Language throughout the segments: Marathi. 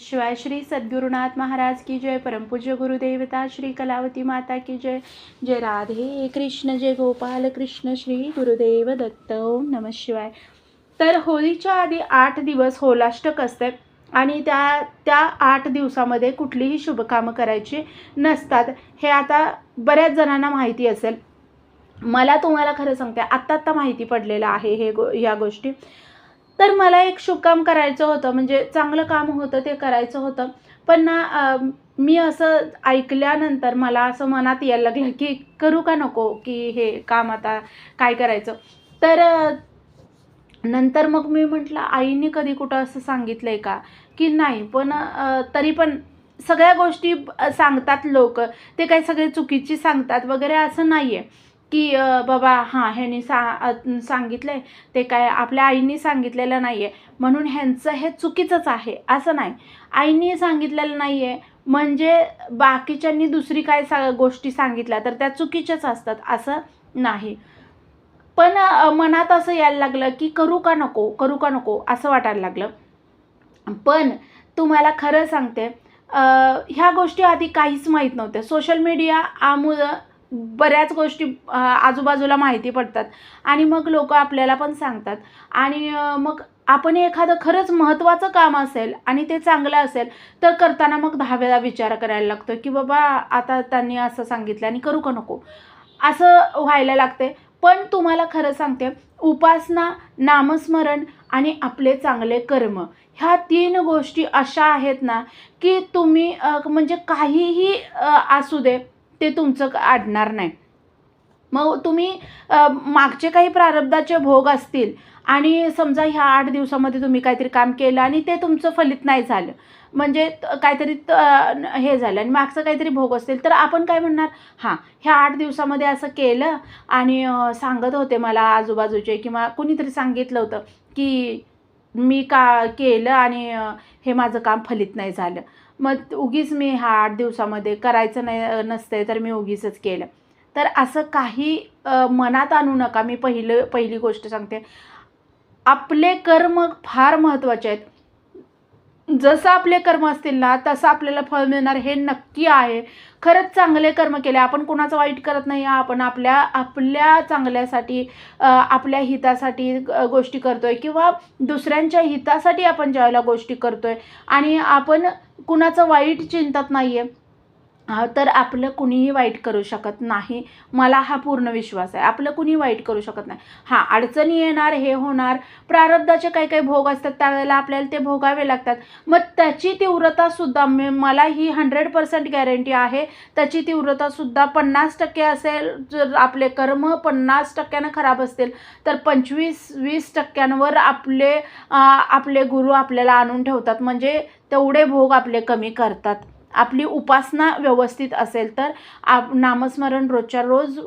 शिवाय श्री सद्गुरुनाथ महाराज की जय परमपूज्य गुरुदेवता श्री कलावती माता की जय जय राधे कृष्ण जय गोपाल कृष्ण श्री गुरुदेव दत्त ओम नम शिवाय. तर होळीच्या आधी आठ दिवस होलाष्टक असते आणि त्या त्या आठ दिवसामध्ये कुठलीही शुभकामं करायची नसतात. हे आता बऱ्याच जणांना माहिती असेल. मला तुम्हाला खरं सांगते आत्ता आत्ता माहिती पडलेलं आहे हे गो ह्या गोष्टी. तर मला एक शुभकाम करायचं होतं म्हणजे चांगलं काम होतं ते करायचं होतं. पण ना मी असं ऐकल्यानंतर मला असं मनात यायला लागलं की करू का नको की हे काम आता काय करायचं? तर नंतर मग मी म्हटलं आईने कधी कुठं असं सांगितलं आहे का? की नाही पण तरी पण सगळ्या गोष्टी सांगतात लोक. ते काही सगळे चुकीची सांगतात वगैरे असं नाही आहे की बाबा हां ह्यानी सा सांगितलं आहे ते काय आपल्या आईने सांगितलेलं नाही आहे म्हणून ह्यांचं हे चुकीचंच आहे असं नाही. आईने सांगितलेलं नाही आहे म्हणजे बाकीच्यांनी दुसरी काय सा गोष्टी सांगितल्या तर त्या चुकीच्याच असतात असं नाही. पण मनात असं यायला लागलं की करू का नको करू का नको असं वाटायला लागलं. पण तुम्हाला खरं सांगते ह्या गोष्टी आधी काहीच माहीत नव्हत्या. सोशल मीडिया आमुळं बऱ्याच गोष्टी आजूबाजूला माहिती पडतात. आणि मग लोक आपल्याला पण सांगतात. आणि मग आपण एखादं खरंच महत्त्वाचं काम असेल आणि ते चांगलं असेल तर करताना मग दहा वेळा विचार करायला लागतो की बाबा आता त्यांनी असं सांगितलं आणि करू का नको? असं व्हायला लागते. पण तुम्हाला खरं सांगते उपासना नामस्मरण आणि आपले चांगले कर्म ह्या तीन गोष्टी अशा आहेत ना की तुम्ही म्हणजे काहीही असू दे ते तुमचं आडणार नाही. मग तुम्ही मागचे काही प्रारब्धाचे भोग असतील आणि समजा ह्या आठ दिवसामध्ये तुम्ही काहीतरी काम केलं आणि ते तुमचं फलित नाही झालं म्हणजे त- काहीतरी हे झालं आणि मागचं काहीतरी भोग असतील तर आपण काय म्हणणार? हां ह्या आठ दिवसामध्ये असं केलं आणि सांगत होते मला आजूबाजूचे किंवा कुणीतरी सांगितलं होतं की मी का केलं आणि हे माझं काम फलित नाही झालं. मग उगीच मी ह्या आठ दिवसामध्ये करायचं नाही नसतंय तर मी उगीचच केलं. तर असं काही मनात आणू नका. मी पहिलं पहिली गोष्ट सांगते. आपले कर्म फार महत्त्वाचे आहेत. जसं आपले कर्म असतील ना तसं आपल्याला फळ मिळणार हे नक्की आहे. खरंच चांगले कर्म केले. आपण कोणाचं वाईट करत नाही आपण आपल्या आपल्या चांगल्यासाठी आपल्या हितासाठी गोष्टी करतोय किंवा दुसऱ्यांच्या हितासाठी आपण ज्यावेळेला गोष्टी करतोय. आणि आपण कुणाचं वाईट चिंतत नाही आहे तर आपलं कुणीही वाईट करू शकत नाही. मला हा पूर्ण विश्वास आहे. आपलं कुणी वाईट करू शकत नाही. हां अडचणी येणार हे होणार. प्रारब्धाचे काही काही भोग असतात त्यावेळेला आपल्याला ते भोगावे लागतात. मग त्याची तीव्रतासुद्धा मी मला ही हंड्रेड पर्सेंट गॅरंटी आहे. त्याची तीव्रतासुद्धा पन्नास टक्के असेल जर आपले कर्म पन्नास टक्क्यानं खराब असतील तर पंचवीस वीस टक्क्यांवर आपले आपले गुरु आपल्याला आणून ठेवतात. म्हणजे तेवढे भोग आपले कमी करतात. आपली उपासना व्यवस्थित असेल तर आप नामस्मरण रोजच्या रोज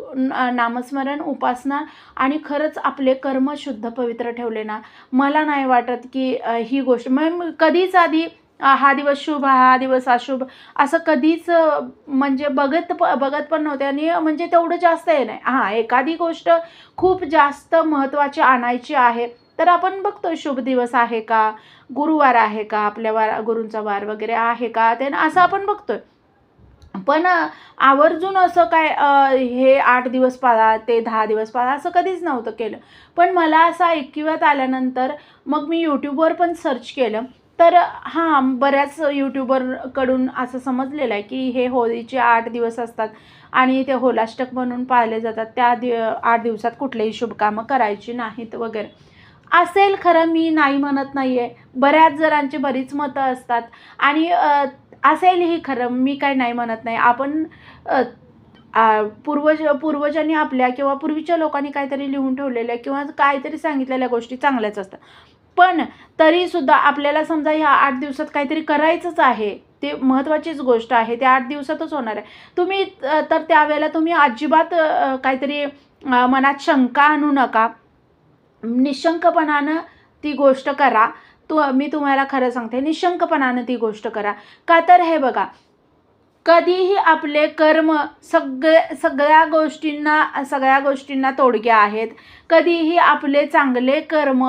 नामस्मरण उपासना आणि खरंच आपले कर्म शुद्ध पवित्र ठेवले ना मला नाही वाटत की ही गोष्ट मग कधीच आधी हा दिवस शुभ हा दिवस अशुभ असं कधीच म्हणजे बघत प बघत पण नव्हते आणि म्हणजे तेवढं जास्त हे नाही. हां एखादी गोष्ट खूप जास्त महत्त्वाची आणायची आहे. तर आपण बघतो शुभ दिवस आहे का? गुरुवार आहे का? आपल्या वार गुरूंचा वार वगैरे आहे का? ते असं आपण बघतोय. पण आवर्जून असं काय हे आठ दिवस पाळा ते दहा दिवस पाळा असं कधीच नव्हतं केलं. पण मला असं ऐकिवात आल्यानंतर मग मी यूट्यूबवर पण सर्च केलं. तर हां बऱ्याच यूट्यूबरकडून असं समजलेलं आहे की हे होळीचे आठ दिवस असतात आणि ते होलाष्टक म्हणून पाळले जातात. त्या दि आठ दिवसात कुठलेही शुभकामं करायची नाहीत वगैरे. असेल खरं मी नाही म्हणत नाही आहे बऱ्याच जणांची बरीच मतं असतात. आणि असेल असेलही खरं मी काय नाही म्हणत नाही. आपण पूर्वज पूर्वजांनी आपल्या किंवा पूर्वीच्या लोकांनी काहीतरी लिहून ठेवलेल्या किंवा काहीतरी सांगितलेल्या गोष्टी चांगल्याच असतात. पण तरीसुद्धा आपल्याला समजा ह्या आठ दिवसात काहीतरी करायचंच आहे ते महत्त्वाचीच गोष्ट आहे ते आठ दिवसातच होणार आहे. तुम्ही तर त्यावेळेला तुम्ही अजिबात काहीतरी मनात शंका आणू नका. निशंकपणानं ती गोष्ट करा. तू मी तुम्हाला खरं सांगते निशंकपणानं ती गोष्ट करा. का तर हे बघा कधीही आपले कर्म सगळे सगळ्या गोष्टींना सगळ्या गोष्टींना तोडग्या आहेत. कधीही आपले चांगले कर्म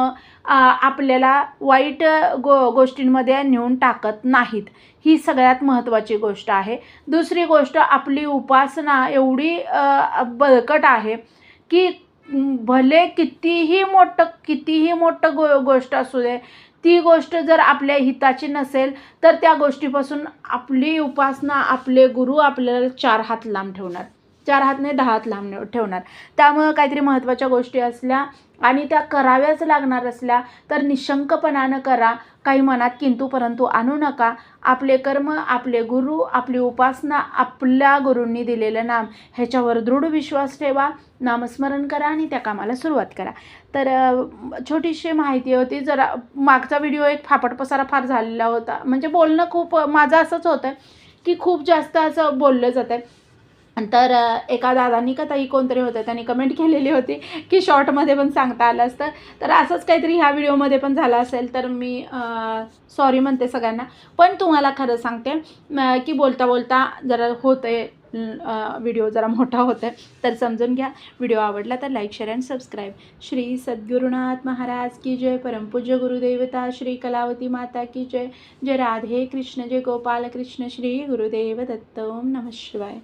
आपल्याला वाईट गो गोष्टींमध्ये नेऊन टाकत नाहीत. ही सगळ्यात महत्त्वाची गोष्ट आहे. दुसरी गोष्ट आपली उपासना एवढी बळकट आहे की भले कितीही मोठं कितीही मोठं गो गोष्ट असू दे ती गोष्ट जर आपल्या हिताची नसेल तर त्या गोष्टीपासून आपली उपासना आपले गुरु आपल्याला चार हात लांब ठेवणार. चार हात नाही दहा हात लांब ठेवणार. त्यामुळं काहीतरी महत्त्वाच्या गोष्टी असल्या आणि त्या कराव्याच लागणार असल्या तर निशंकपणानं करा. काही मनात किंतु परंतु आणू नका. आपले कर्म आपले गुरु आपली उपासना आपल्या गुरूंनी दिलेलं नाम. ह्याच्यावर दृढ विश्वास ठेवा नामस्मरण करा आणि त्या कामाला सुरुवात करा. तर छोटीशी माहिती होती जरा मागचा व्हिडिओ एक फापट पसारा फार झालेला होता. म्हणजे बोलणं खूप माझं असंच होतं की खूप जास्त असं बोललं जातं तर एका दादांनी का ताई कोणतरी होतं त्यांनी कमेंट केलेली होती की शॉर्टमध्ये पण सांगता आलं असतं. तर असंच काहीतरी ह्या व्हिडिओमध्ये पण झालं असेल तर मी सॉरी म्हणते सगळ्यांना. पण तुम्हाला खरं सांगते की बोलता बोलता जरा होतं व्हिडिओ जरा मोठा होतं तर समजून घ्या व्हिडिओ आवडला तर like share and subscribe Shri Sadgurunath Maharaj की जय परमपूज्य गुरुदेवता श्री कलावती माता की जय. जय राधे कृष्ण जय गोपाल कृष्ण श्री गुरुदेव दत्त. ओम नमः शिवाय.